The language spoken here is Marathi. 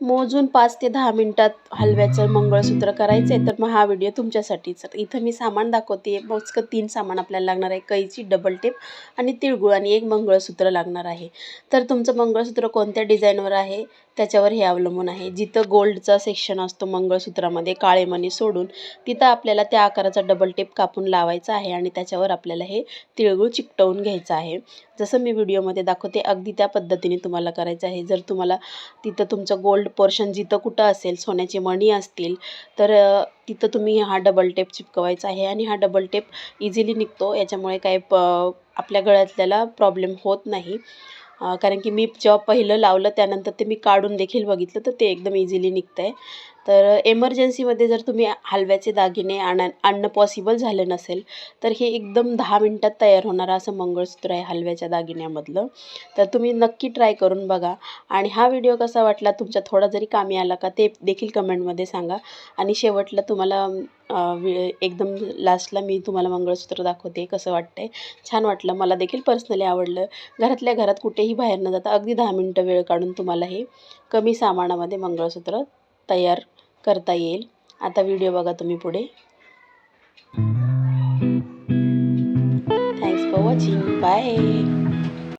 मोजून पाच ते दहा मिनटात हलव्याचं मंगळसूत्र करायचं आहे तर मग हा व्हिडिओ तुमच्यासाठीच इथं मी सामान दाखवते. मोजकं तीन सामान आपल्याला लागणार आहे. कैची डबल टेप आणि तिळगुळ आणि एक मंगळसूत्र लागणार आहे. तर तुमचं मंगळसूत्र कोणत्या डिझाईनवर आहे? त्याच्यावर हे अवलंबून आहे. जिथं गोल्डचा सेक्शन असतो मंगळसूत्रामध्ये काळे मणी सोडून तिथं आपल्याला त्या आकाराचा डबल टेप कापून लावायचा आहे आणि त्याच्यावर आपल्याला हे तिळगुळ चिकटवून घ्यायचं आहे. जसं मी व्हिडिओमध्ये दाखवते अगदी त्या पद्धतीने तुम्हाला करायचं आहे. जर तुम्हाला तिथं तुमचं गोल्ड पोर्शन जिथं कुठं असेल सोन्याचे मणी असतील तर तिथं तुम्ही हा डबल टेप चिपकवायचा आहे आणि हा डबल टेप इझिली निघतो. याच्यामुळे काय प आपल्या गळ्यातल्याला प्रॉब्लेम होत नाही. कारण की मी जेव्हा पहिलं लावलं त्यानंतर ते मी काढून देखील बघितलं तर ते एकदम इझिली निघतं आहे तर एमर्जन्सीमध्ये जर तुम्ही हलव्याचे दागिने आण आणणं पॉसिबल झालं नसेल तर हे एकदम दहा मिनटात तयार होणारं असं मंगळसूत्र आहे हलव्याच्या दागिन्यामधलं. तर तुम्ही नक्की ट्राय करून बघा. आणि हा व्हिडिओ कसा वाटला तुमच्या थोडा जरी कामी आला का ते देखील कमेंटमध्ये सांगा. आणि शेवटला तुम्हाला एकदम लास्टला मी तुम्हाला मंगळसूत्र दाखवते कसं वाटतंय. छान वाटलं. मला देखील पर्सनली आवडलं. घरातल्या घरात कुठेही बाहेर न जाता अगदी दहा मिनटं वेळ काढून तुम्हाला हे कमी सामानामध्ये मंगळसूत्र तयार करता येईल. आता व्हिडिओ बघा तुम्ही पुढे. Thanks for watching bye